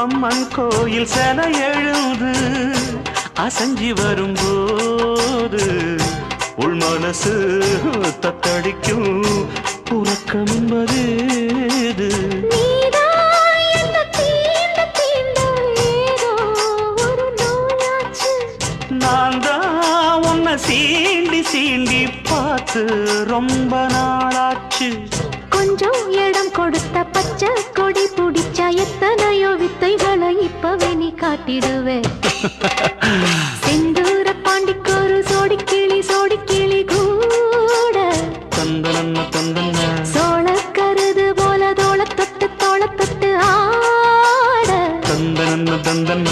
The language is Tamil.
அம்மன் கோயில் சில எழுது அசஞ்சி வரும்போது உள் மனசு தத்தடிக்கும் உறக்கம் என்பது நான் தான் உன்னை சீண்டி சீண்டி பார்த்து ரொம்ப நாளாச்சு. கொஞ்சம் இடம் கொடுத்த பச்சை காட்டிடுவேன் செந்தூர பாண்டிக்கு ஒரு சோடி கிளி சோடி கிளி கூட. தந்தன தந்தன சோழ கருது போல தோள தொட்டு தோள தொட்டு ஆட தந்தன தந்தன